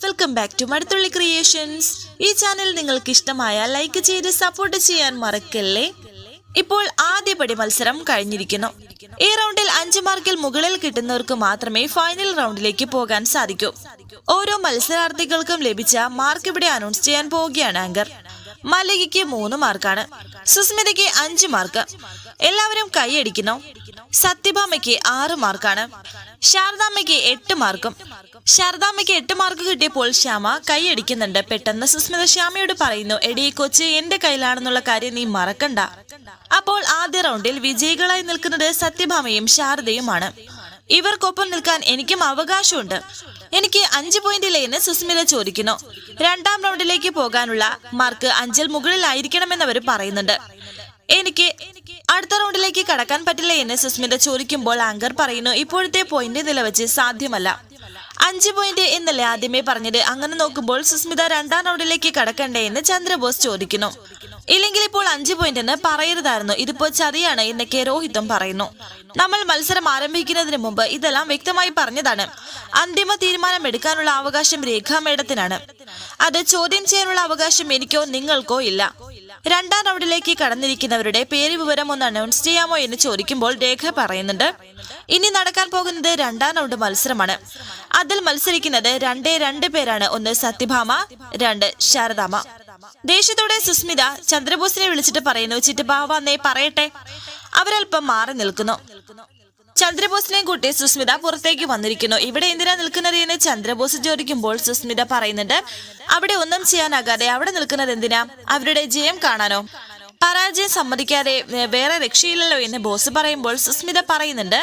Welcome back to Maduthulli creations ഈ channel നിങ്ങൾക്ക് ഇഷ്ടമായ ലൈക്ക് ചെയ്ത് സപ്പോർട്ട് ചെയ്യാൻ മറക്കല്ലേ? ഇപ്പോൾ ആദ്യപടി മത്സരം കഴിഞ്ഞിരിക്കുന്നു. ഈ റൗണ്ടിൽ അഞ്ച് മാർക്കിൽ മുകളിൽ കിട്ടുന്നവർക്ക് മാത്രമേ ഫൈനൽ റൗണ്ടിലേക്ക് പോകാൻ സാധിക്കൂ. ഓരോ മത്സരാർത്ഥികൾക്കും ലഭിച്ച മാർക്ക് ഇവിടെ അനൗൺസ് ചെയ്യാൻ പോവുകയാണ് ആങ്കർ മല്ലികയ്ക്ക് മൂന്ന് മാർക്കാണ് സുസ്മിതയ്ക്ക് അഞ്ച് മാർക്ക് എല്ലാവരും കൈയടിക്കുന്നു. സത്യഭാമയ്ക്ക് ആറ് മാർക്കാണ് ശാരദാമ്മയ്ക്ക് എട്ട് മാർക്കും. ശാരദാമ്മയ്ക്ക് എട്ട് മാർക്ക് കിട്ടിയപ്പോൾ ശ്യാമ കൈയടിക്കുന്നുണ്ട്. പെട്ടെന്ന് സുസ്മിത ശ്യാമയോട് പറയുന്നു എടി കൊച്ച് എന്റെ കയ്യിലാണെന്നുള്ള കാര്യം നീ മറക്കണ്ട. അപ്പോൾ ആദ്യ റൗണ്ടിൽ വിജയികളായി നിൽക്കുന്നത് സത്യഭാമയും ശാരദയുമാണ്. ഇവർക്കൊപ്പം നിൽക്കാൻ എനിക്കും അവകാശമുണ്ട്. എനിക്ക് അഞ്ച് പോയിന്റിലെ എന്ന് സുസ്മിത ചോദിക്കുന്നു. രണ്ടാം റൗണ്ടിലേക്ക് പോകാനുള്ള മാർക്ക് അഞ്ചിൽ മുകളിലായിരിക്കണമെന്ന് അവർ പറയുന്നുണ്ട്. എനിക്ക് അടുത്ത റൗണ്ടിലേക്ക് കടക്കാൻ പറ്റില്ല എന്ന് സുസ്മിത ചോദിക്കുമ്പോൾ ആങ്കർ പറയുന്നു ഇപ്പോഴത്തെ പോയിന്റ് നിലവച്ച് സാധ്യമല്ല. അഞ്ച് പോയിന്റ് എന്നല്ലേ ആദ്യമേ പറഞ്ഞത്? അങ്ങനെ നോക്കുമ്പോൾ സുസ്മിത രണ്ടാം റൗണ്ടിലേക്ക് കടക്കണ്ടേ എന്ന് ചന്ദ്രബോസ് ചോദിക്കുന്നു. ഇല്ലെങ്കിൽ ഇപ്പോൾ അഞ്ച് പോയിന്റ് എന്ന് പറയരുതായിരുന്നു. ഇതിപ്പോ ചതിയാണ് എന്നൊക്കെ രോഹിതം പറയുന്നു. നമ്മൾ മത്സരം ആരംഭിക്കുന്നതിന് മുമ്പ് ഇതെല്ലാം വ്യക്തമായി പറഞ്ഞതാണ്. അന്തിമ തീരുമാനം എടുക്കാനുള്ള അവകാശം രേഖാ മേഡത്തിനാണ് അത് ചോദ്യം ചെയ്യാനുള്ള അവകാശം എനിക്കോ നിങ്ങൾക്കോ ഇല്ല. രണ്ടാം റൗണ്ടിലേക്ക് കടന്നിരിക്കുന്നവരുടെ പേര് വിവരം ഒന്ന് അനൗൺസ് ചെയ്യാമോ എന്ന് ചോദിക്കുമ്പോൾ രേഖ പറയുന്നുണ്ട്. ഇനി നടക്കാൻ പോകുന്നത് രണ്ടാം റൗണ്ട് മത്സരമാണ്. അതിൽ മത്സരിക്കുന്നത് രണ്ടേ രണ്ട് പേരാണ്. ഒന്ന് സത്യഭാമ രണ്ട് ശാരദാമ ദേഷ്യത്തോടെ സുസ്മിത ചന്ദ്രബോസിനെ വിളിച്ചിട്ട് പറയുന്നു ചിറ്റപ്പ എന്നേ പറയട്ടെ. അവരൽപ്പം മാറി നിൽക്കുന്നു. ചന്ദ്രബോസിനെയും കൂട്ടി സുസ്മിത പുറത്തേക്ക് വന്നിരിക്കുന്നു. ഇവിടെ എന്തിനാ നിൽക്കുന്നത് എന്ന് ചന്ദ്രബോസ് ചോദിക്കുമ്പോൾ സുസ്മിത പറയുന്നുണ്ട് അവിടെ ഒന്നും ചെയ്യാനാകാതെ അവിടെ നിൽക്കുന്നത് എന്തിനാ? അവരുടെ ജയം കാണാനോ? പരാജയം സമ്മതിക്കാതെ വേറെ രക്ഷയില്ലല്ലോ എന്ന് ബോസ് പറയുമ്പോൾ സുസ്മിത പറയുന്നുണ്ട്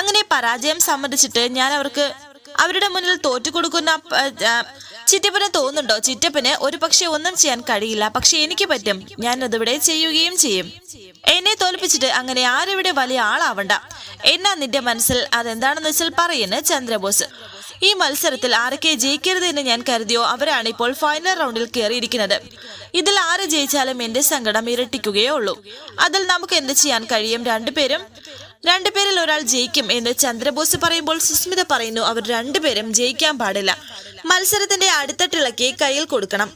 അങ്ങനെ പരാജയം സമ്മതിച്ചിട്ട് ഞാൻ അവർക്ക് അവരുടെ മുന്നിൽ തോറ്റു കൊടുക്കുന്ന ചിറ്റപ്പന് തോന്നുന്നുണ്ടോ? ചിറ്റപ്പന് ഒരു പക്ഷെ ഒന്നും ചെയ്യാൻ കഴിയില്ല. പക്ഷെ എനിക്ക് പറ്റും. ഞാൻ അതിവിടെ ചെയ്യുകയും ചെയ്യും. എന്നെ തോൽപ്പിച്ചിട്ട് അങ്ങനെ ആരിവിടെ വലിയ ആളാവണ്ട. എന്നാ നിന്റെ മനസ്സിൽ? അതെന്താണെന്ന് വെച്ചാൽ പറയുന്നു ചന്ദ്രബോസ്. ഈ മത്സരത്തിൽ ആരൊക്കെ ജയിക്കരുത് എന്ന് ഞാൻ കരുതിയോ? അവരാണ് ഇപ്പോൾ ഫൈനൽ റൗണ്ടിൽ കയറിയിരിക്കുന്നത്. ഇതിൽ ആര് ജയിച്ചാലും എന്റെ സങ്കടം ഇരട്ടിക്കുകയേ ഉള്ളൂ. അതിൽ നമുക്ക് എന്ത് ചെയ്യാൻ കഴിയും? രണ്ടുപേരും രണ്ടുപേരിൽ ഒരാൾ ജയിക്കും എന്ന് ചന്ദ്രബോസ് പറയുമ്പോൾ സുസ്മിത പറയുന്നു അവർ രണ്ടുപേരും ജയിക്കാൻ പാടില്ല. മത്സരത്തിന്റെ അടിത്തട്ടിളക്കി കയ്യിൽ കൊടുക്കണം.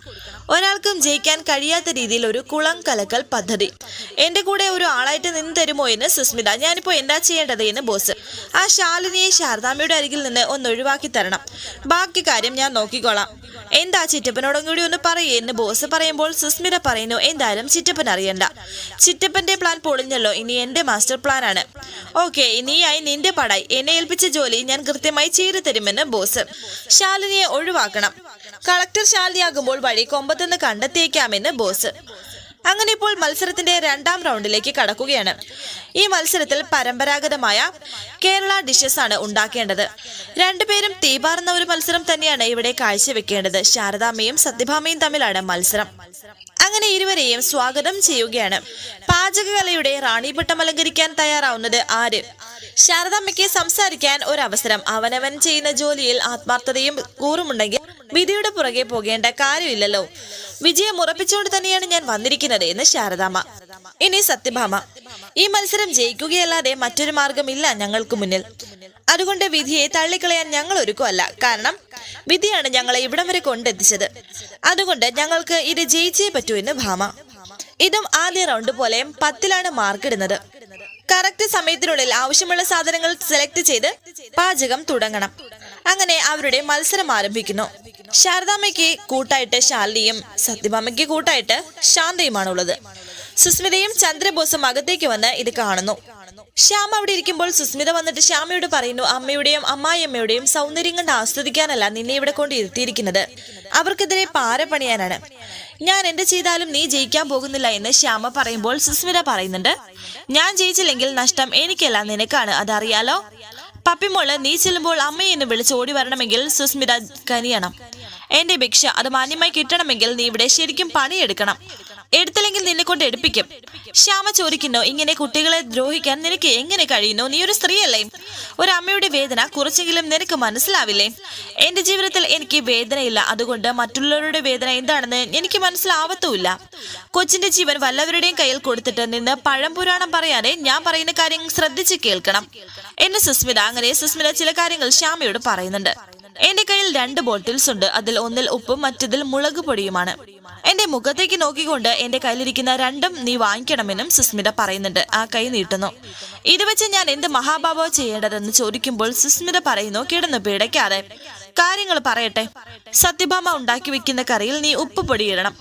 ഒരാൾക്കും ജയിക്കാൻ കഴിയാത്ത രീതിയിൽ ഒരു കുളം കലക്കൽ പദ്ധതി. എന്റെ കൂടെ ഒരു ആളായിട്ട് നിന്ന് തരുമോ എന്ന് സുസ്മിത ഞാനിപ്പോ എന്താ ചെയ്യേണ്ടത് എന്ന് ബോസ്. ആ ശാലിനിയെ ശാരദാമ്മയുടെ അരികിൽ നിന്ന് ഒന്ന് ഒഴിവാക്കി തരണം. ബാക്കി കാര്യം ഞാൻ നോക്കിക്കോളാം. എന്താ ചിറ്റപ്പനോടും കൂടി ഒന്ന് പറയേ എന്ന് ബോസ് പറയുമ്പോൾ സുസ്മിത പറയുന്നു എന്തായാലും ചിറ്റപ്പൻ അറിയണ്ട. ചിറ്റപ്പന്റെ പ്ലാൻ പൊളിഞ്ഞല്ലോ ഇനി എന്റെ മാസ്റ്റർ പ്ലാൻ ആണ്. ഓക്കെ ഇനിയായി നിന്റെ പടായി. എന്നെ ഏൽപ്പിച്ച ജോലി ഞാൻ കൃത്യമായി ചെയ്തു തരുമെന്ന് ബോസ്. ശാലിനിയെ ഒഴിവാക്കണം. കളക്ടർ ശാലിനിയാകുമ്പോൾ വഴി കൊമ്പത്തുനിന്ന് കണ്ടെത്തിയേക്കാമെന്ന് ബോസ്. അങ്ങനെ ഇപ്പോൾ മത്സരത്തിന്റെ രണ്ടാം റൗണ്ടിലേക്ക് കടക്കുകയാണ്. ഈ മത്സരത്തിൽ പരമ്പരാഗതമായ കേരള ഡിഷസ് ആണ് ഉണ്ടാക്കേണ്ടത്. രണ്ടുപേരും തീപാറുന്ന ഒരു മത്സരം തന്നെയാണ് ഇവിടെ കാഴ്ചവെക്കേണ്ടത്. ശാരദാമ്മയും സത്യഭാമയും തമ്മിലാണ് മത്സരം. അങ്ങനെ ഇരുവരെയും സ്വാഗതം ചെയ്യുകയാണ്. പാചകകലയുടെ റാണിപട്ടം അലങ്കരിക്കാൻ തയ്യാറാവുന്നത് ആര്? ശാരദാമ്മയ്ക്ക് സംസാരിക്കാൻ ഒരവസരം. അവനവൻ ചെയ്യുന്ന ജോലിയിൽ ആത്മാർത്ഥതയും കൂറുമുണ്ടെങ്കിൽ വിധിയുടെ പുറകെ പോകേണ്ട കാര്യമില്ലല്ലോ. വിജയം ഉറപ്പിച്ചുകൊണ്ട് തന്നെയാണ് ഞാൻ വന്നിരിക്കുന്നത് എന്ന് ശാരദാമ്മ. ഇനി സത്യഭാമ. ഈ മത്സരം ജയിക്കുകയല്ലാതെ മറ്റൊരു മാർഗമില്ല ഞങ്ങൾക്ക് മുന്നിൽ. അതുകൊണ്ട് വിധിയെ തള്ളിക്കളയാൻ ഞങ്ങൾ ഒരുക്കുമല്ല കാരണം വിധിയാണ് ഞങ്ങളെ ഇവിടം വരെ കൊണ്ടെത്തിച്ചത്. അതുകൊണ്ട് ഞങ്ങൾക്ക് ഇത് ജയിച്ചേ പറ്റൂ എന്ന് ഭാമ. ഇതും ആദ്യ റൗണ്ട് പോലെ പത്തിലാണ് മാർക്ക് ഇടുന്നത് കറക്റ്റ് സമയത്തിനുള്ളിൽ ആവശ്യമുള്ള സാധനങ്ങൾ സെലക്ട് ചെയ്ത് പാചകം തുടങ്ങണം. അങ്ങനെ അവരുടെ മത്സരം ആരംഭിക്കുന്നു. ശാരദാമ്മയ്ക്ക് കൂട്ടായിട്ട് ശാലിനിയും സത്യഭാമയ്ക്ക് കൂട്ടായിട്ട് ശാന്തയുമാണ് ഉള്ളത് സുസ്മിതയും ചന്ദ്രബോസും അകത്തേക്ക് വന്ന് ഇത് കാണുന്നു. ശ്യാം അവിടെ ഇരിക്കുമ്പോൾ സുസ്മിത വന്നിട്ട് ശ്യാമയോട് പറയുന്നു അമ്മയുടെയും അമ്മായിയമ്മയുടെയും സൗന്ദര്യം കണ്ട് ആസ്വദിക്കാനല്ല നിന്നെ ഇവിടെ കൊണ്ട് ഇരുത്തിയിരിക്കുന്നത്. അവർക്കെതിരെ പാര പണിയാനാണ് ഞാൻ എന്ത് ചെയ്താലും നീ ജയിക്കാൻ പോകുന്നില്ല എന്ന് ശ്യാമ പറയുമ്പോൾ സുസ്മിത പറയുന്നുണ്ട് ഞാൻ ജയിച്ചില്ലെങ്കിൽ നഷ്ടം എനിക്കല്ല നിനക്കാണ് അതറിയാലോ? പപ്പിമോൾ നീ ചെല്ലുമ്പോൾ അമ്മയെന്ന് വിളിച്ച് ഓടി വരണമെങ്കിൽ സുസ്മിത കനിയണം. എന്റെ ഭിക്ഷ അത് മാന്യമായി കിട്ടണമെങ്കിൽ നീ ഇവിടെ ശരിക്കും പണിയെടുക്കണം. എടുത്തില്ലെങ്കിൽ നിന്നെ കൊണ്ട് എടുപ്പിക്കും. ശ്യാമ ചോദിക്കുന്നു ഇങ്ങനെ കുട്ടികളെ ദ്രോഹിക്കാൻ നിനക്ക് എങ്ങനെ കഴിയുന്നു? നീ ഒരു സ്ത്രീയല്ലേ? ഒരു അമ്മയുടെ വേദന കുറച്ചെങ്കിലും നിനക്ക് മനസ്സിലാവില്ലേ? എന്റെ ജീവിതത്തിൽ എനിക്ക് വേദനയില്ല. അതുകൊണ്ട് മറ്റുള്ളവരുടെ വേദന എന്താണെന്ന് എനിക്ക് മനസ്സിലാവത്തുമില്ല. കൊച്ചിന്റെ ജീവൻ വല്ലവരുടെയും കയ്യിൽ കൊടുത്തിട്ട് നിന്ന് പഴംപുരാണം പറയാതെ ഞാൻ പറയുന്ന കാര്യം ശ്രദ്ധിച്ച് കേൾക്കണം. എന്റെ സുസ്മിത. അങ്ങനെ സുസ്മിത ചില കാര്യങ്ങൾ ശ്യാമയോട് പറയുന്നുണ്ട്. എന്റെ കയ്യിൽ രണ്ട് ബോട്ടിൽസ് ഉണ്ട്. അതിൽ ഒന്നിൽ ഉപ്പും മറ്റതിൽ മുളക് പൊടിയുമാണ്. എന്റെ മുഖത്തേക്ക് നോക്കിക്കൊണ്ട് എന്റെ കയ്യിലിരിക്കുന്ന രണ്ടും നീ വാങ്ങിക്കണമെന്നും സുസ്മിത പറയുന്നുണ്ട്. ആ കൈ നീട്ടുന്നു. ഇത് വെച്ച് ഞാൻ എന്ത് മഹാഭാവോ ചെയ്യേണ്ടതെന്ന് ചോദിക്കുമ്പോൾ സുസ്മിത പറയുന്നു കിടന്നു പിടയ്ക്കാതെ. കാര്യങ്ങൾ പറയട്ടെ. സത്യഭാമ ഉണ്ടാക്കി വെക്കുന്ന കറിയിൽ നീ ഉപ്പ് പൊടി ഇടണം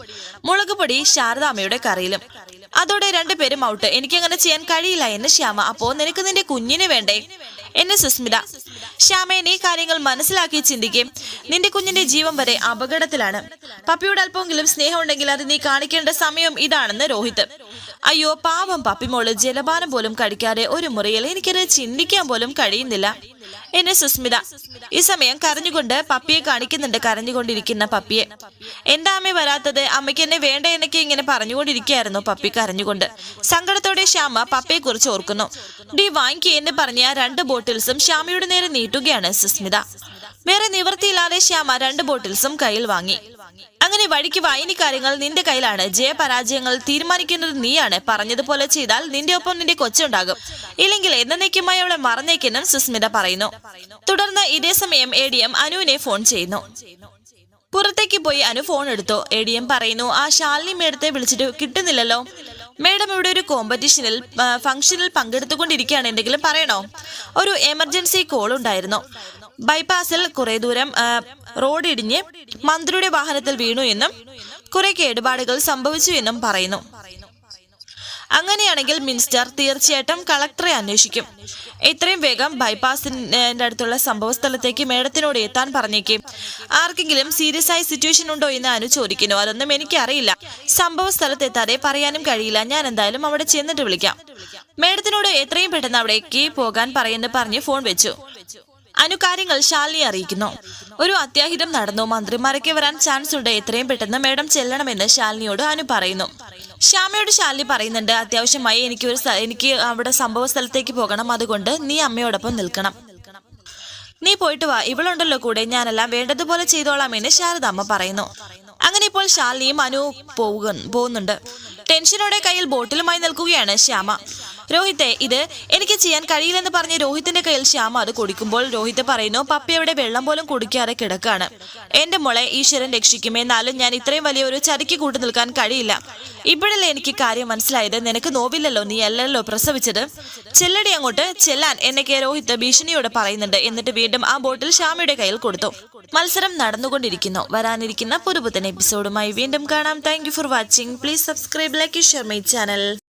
മുളക് പൊടി ശാരദാമ്മയുടെ കറിയിലും. അതോടെ രണ്ടുപേരും ഔട്ട്. എനിക്കങ്ങനെ ചെയ്യാൻ കഴിയില്ല എന്ന് ശ്യാമ. അപ്പോ നിനക്ക് നിന്റെ കുഞ്ഞിന് വേണ്ടേ? എന്നെ സുസ്മിത ശ്യാമയെ നീ കാര്യങ്ങൾ മനസ്സിലാക്കി ചിന്തിക്കുകയും നിന്റെ കുഞ്ഞിന്റെ ജീവൻ വരെ അപകടത്തിലാണ്. പപ്പിയോട് അല്പമെങ്കിലും സ്നേഹമുണ്ടെങ്കിൽ അത് നീ കാണിക്കേണ്ട സമയം ഇതാണെന്ന് രോഹിത്. അയ്യോ പാവം പപ്പിമോൾ ജലപാനം പോലും കഴിക്കാതെ ഒരു മുറിയിൽ എനിക്കത് ചിന്തിക്കാൻ പോലും കഴിയുന്നില്ല. എന്നെ സുസ്മിത ഈ സമയം കരഞ്ഞുകൊണ്ട് പപ്പിയെ കാണിക്കുന്നുണ്ട് കരഞ്ഞുകൊണ്ടിരിക്കുന്ന പപ്പിയെ. എന്താ അമ്മ വരാത്തത്? അമ്മയ്ക്ക് എന്നെ വേണ്ട? എന്നൊക്കെ ഇങ്ങനെ പറഞ്ഞുകൊണ്ടിരിക്കുകയായിരുന്നു പപ്പി കരഞ്ഞുകൊണ്ട്. സങ്കടത്തോടെ ശ്യാമ പപ്പിയെ കുറിച്ച് ഓർക്കുന്നു. ഡി വാങ്ങിക്കി എന്ന് പറഞ്ഞ രണ്ട് ബോട്ടിൽസും ശ്യാമയുടെ നേരെ നീട്ടുകയാണ് സുസ്മിത. വേറെ നിവൃത്തിയില്ലാതെ ശ്യാമ രണ്ട് ബോട്ടിൽസും കയ്യിൽ വാങ്ങി. അങ്ങനെ വഴിക്ക് വായനി കാര്യങ്ങൾ നിന്റെ കയ്യിലാണ്. ജയപരാജയങ്ങൾ തീരുമാനിക്കുന്നത് നീയാണ്. പറഞ്ഞതുപോലെ ചെയ്താൽ നിന്റെ ഒപ്പം നിന്റെ കൊച്ചുണ്ടാകും. ഇല്ലെങ്കിൽ എന്നേക്കുമായി അവളെ മറന്നേക്കെന്നും സുസ്മിത പറയുന്നു. തുടർന്ന് ഇതേ സമയം എ ഡി അനുവിനെ ഫോൺ ചെയ്യുന്നു. പുറത്തേക്ക് പോയി അനു ഫോൺ എടുത്തു. എ ഡി എം പറയുന്നു ആ ശാലിനി മേഡത്തെ വിളിച്ചിട്ട് കിട്ടുന്നില്ലല്ലോ. മേഡം ഇവിടെ ഒരു കോമ്പറ്റീഷനിൽ ഫംഗ്ഷനിൽ പങ്കെടുത്തുകൊണ്ടിരിക്കുകയാണ്. എന്തെങ്കിലും പറയണോ? ഒരു എമർജൻസി കോൾ ഉണ്ടായിരുന്നു. ബൈപ്പാസിൽ കുറെ ദൂരം റോഡ് ഇടിഞ്ഞ് മന്ത്രിയുടെ വാഹനത്തിൽ വീണു എന്നും കുറെ കേടുപാടുകൾ സംഭവിച്ചു എന്നും പറയുന്നു. അങ്ങനെയാണെങ്കിൽ മിനിസ്റ്റർ തീർച്ചയായിട്ടും കളക്ടറെ അന്വേഷിക്കും. എത്രയും വേഗം ബൈപ്പാസിന്റെ അടുത്തുള്ള സംഭവ സ്ഥലത്തേക്ക് മേഡത്തിനോട് എത്താൻ പറഞ്ഞേക്കും. ആർക്കെങ്കിലും സീരിയസ് ആയ സിറ്റുവേഷൻ ഉണ്ടോ എന്ന് അനു ചോദിക്കുന്നു. അതൊന്നും എനിക്കറിയില്ല. സംഭവ സ്ഥലത്ത് എത്താതെ പറയാനും കഴിയില്ല. ഞാൻ എന്തായാലും അവിടെ ചെന്നിട്ട് വിളിക്കാം. മേഡത്തിനോട് എത്രയും പെട്ടെന്ന് അവിടേക്ക് പോകാൻ പറയുന്നു പറഞ്ഞ് ഫോൺ വെച്ചു. അനു കാര്യങ്ങൾ ശാലിനി അറിയിക്കുന്നു. ഒരു അത്യാഹിതം നടന്നു. മന്ത്രിമാരൊക്കെ വരാൻ ചാൻസ് ഉണ്ട്. എത്രയും പെട്ടെന്ന് മേഡം ചെല്ലണമെന്ന് ശാലിനിയോട് അനു പറയുന്നു. ശ്യാമയോട് ശാലിനി പറയുന്നുണ്ട് അത്യാവശ്യമായി എനിക്ക് ഒരു എനിക്ക് അവിടെ സംഭവ സ്ഥലത്തേക്ക് പോകണം. അതുകൊണ്ട് നീ അമ്മയോടൊപ്പം നിൽക്കണം. നീ പോയിട്ട് വാ. ഇവളുണ്ടല്ലോ കൂടെ. ഞാനെല്ലാം വേണ്ടതുപോലെ ചെയ്തോളാം എന്ന് ശാരദാമ്മ പറയുന്നു. അങ്ങനെ ഇപ്പോൾ ശാലിനിയും അനു പോകുന്നുണ്ട്. ടെൻഷനോടെ കയ്യിൽ ബോട്ടിലുമായി നിൽക്കുകയാണ് ശ്യാമ. രോഹിത്തെ ഇത് എനിക്ക് ചെയ്യാൻ കഴിയില്ലെന്ന് പറഞ്ഞ് രോഹിത്തിന്റെ കയ്യിൽ ശ്യാമ അത് കൊടുക്കുമ്പോൾ രോഹിത് പറയുന്നു പപ്പയുടെ വെള്ളം പോലും കുടിക്കാതെ കിടക്കാണ്. എന്റെ മോളെ ഈശ്വരൻ രക്ഷിക്കും. എന്നാലും ഞാൻ ഇത്രയും വലിയൊരു ചതിക്ക് കൂട്ടു നിൽക്കാൻ കഴിയില്ല. ഇപ്പോഴല്ലേ എനിക്ക് കാര്യം മനസ്സിലായത്? നിനക്ക് നോവില്ലല്ലോ നീ അല്ലല്ലോ പ്രസവിച്ചത്? ചെല്ലടി അങ്ങോട്ട്. ചെല്ലാൻ എന്നൊക്കെ രോഹിത് ഭീഷണിയോട് പറയുന്നുണ്ട്. എന്നിട്ട് വീണ്ടും ആ ബോട്ടിൽ ശ്യാമയുടെ കയ്യിൽ കൊടുത്തു. മത്സരം നടന്നുകൊണ്ടിരിക്കുന്നു. വരാനിരിക്കുന്ന പുതുപുത്തൻ എപ്പിസോഡുമായി വീണ്ടും കാണാം. Thank for watching please subscribe like share my channel